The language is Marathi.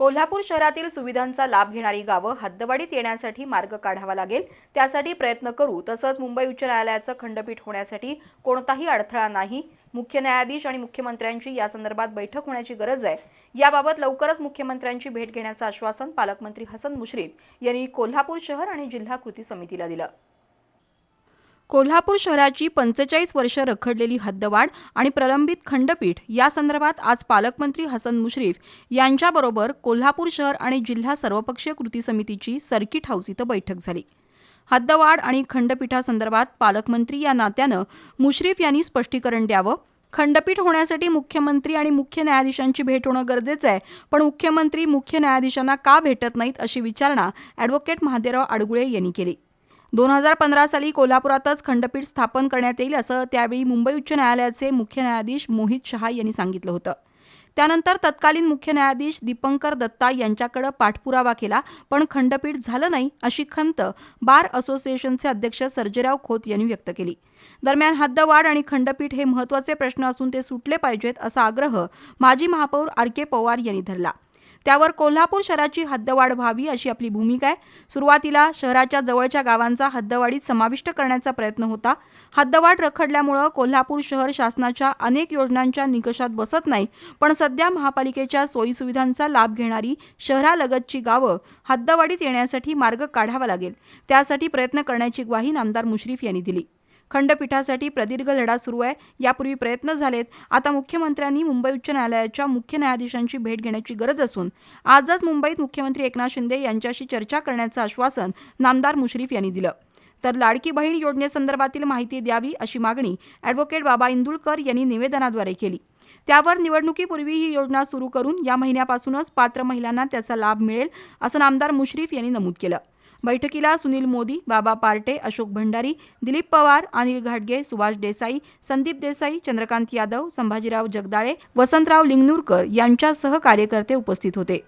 कोल्हापूर शहरातील सुविधांचा लाभ घेणारी गावं हद्दवाडीत येण्यासाठी मार्ग काढावा लागेल. त्यासाठी प्रयत्न करू. तसंच मुंबई उच्च न्यायालयाचं खंडपीठ होण्यासाठी कोणताही अडथळा नाही. मुख्य न्यायाधीश आणि मुख्यमंत्र्यांची या संदर्भात बैठक होण्याची गरज आहे. याबाबत लवकरच मुख्यमंत्र्यांची भेट घेण्याचं आश्वासन पालकमंत्री हसन मुश्रीफ यांनी कोल्हापूर शहर आणि जिल्हा कृती समितीला दिलं. कोल्हापूर शहराची पंचेचाळीस वर्ष रखडलेली हद्दवाढ आणि प्रलंबित खंडपीठ या संदर्भात आज पालकमंत्री हसन मुश्रीफ यांच्याबरोबर कोल्हापूर शहर आणि जिल्हा सर्वपक्षीय कृती समितीची सर्किट हाऊस इथं बैठक झाली. हद्दवाढ आणि खंडपीठासंदर्भात पालकमंत्री या नात्यानं मुश्रीफ यांनी स्पष्टीकरण द्यावं. खंडपीठ होण्यासाठी मुख्यमंत्री आणि मुख्य न्यायाधीशांची भेट होणं गरजेचं आहे पण मुख्यमंत्री मुख्य न्यायाधीशांना का भेटत नाहीत अशी विचारणा ॲडव्होकेट महादेवराव आडगुळे यांनी केली. दोन हजार पंधरा साली कोल्हापुरातच खंडपीठ स्थापन करण्यात येईल असं त्यावेळी मुंबई उच्च न्यायालयाचे मुख्य न्यायाधीश मोहित शहा यांनी सांगितलं होतं. त्यानंतर तत्कालीन मुख्य न्यायाधीश दीपंकर दत्ता यांच्याकडे पाठपुरावा केला पण खंडपीठ झालं नाही अशी खंत बार असोसिएशनचे अध्यक्ष सर्जेराव खोत यांनी व्यक्त केली. दरम्यान हद्दवाढ आणि खंडपीठ हे महत्त्वाचे प्रश्न असून ते सुटले पाहिजेत असा आग्रह माजी महापौर आर के पवार यांनी धरला. त्यावर कोल्हापूर शहराची हद्दवाढ व्हावी अशी आपली भूमिका आहे. सुरुवातीला शहराच्या जवळच्या गावांचा हद्दवाढीत समाविष्ट करण्याचा प्रयत्न होता. हद्दवाढ रखडल्यामुळं कोल्हापूर शहर शासनाच्या अनेक योजनांच्या निकषात बसत नाही पण सध्या महापालिकेच्या सोयीसुविधांचा लाभ घेणारी शहरालगतची गावं हद्दवाढीत येण्यासाठी मार्ग काढावा लागेल. त्यासाठी प्रयत्न करण्याची ग्वाही नामदार मुश्रीफ यांनी दिली. खंडपीठासाठी प्रदीर्घ लढा सुरू आहे. यापूर्वी प्रयत्न झालेत. आता मुख्यमंत्र्यांनी मुंबई उच्च न्यायालयाच्या मुख्य न्यायाधीशांची भेट घेण्याची गरज असून आजच मुंबईत मुख्यमंत्री एकनाथ शिंदे यांच्याशी चर्चा करण्याचं आश्वासन नामदार मुश्रीफ यांनी दिलं. तर लाडकी बहीण योजनेसंदर्भातील माहिती द्यावी अशी मागणी ॲडव्होकेट बाबा इंदुलकर यांनी निवेदनाद्वारे केली. त्यावर निवडणुकीपूर्वी ही योजना सुरू करून या महिन्यापासूनच पात्र महिलांना त्याचा लाभ मिळेल असं नामदार मुश्रीफ यांनी नमूद केलं. बैठकीला सुनील मोदी बाबा पार्टे अशोक भंडारी दिलीप पवार अनिल घाटगे सुभाष देसाई संदीप देसाई चंद्रकांत यादव संभाजीराव जगदाळे वसंतराव लिंगनूरकर यांच्यासह कार्यकर्ते उपस्थित होते.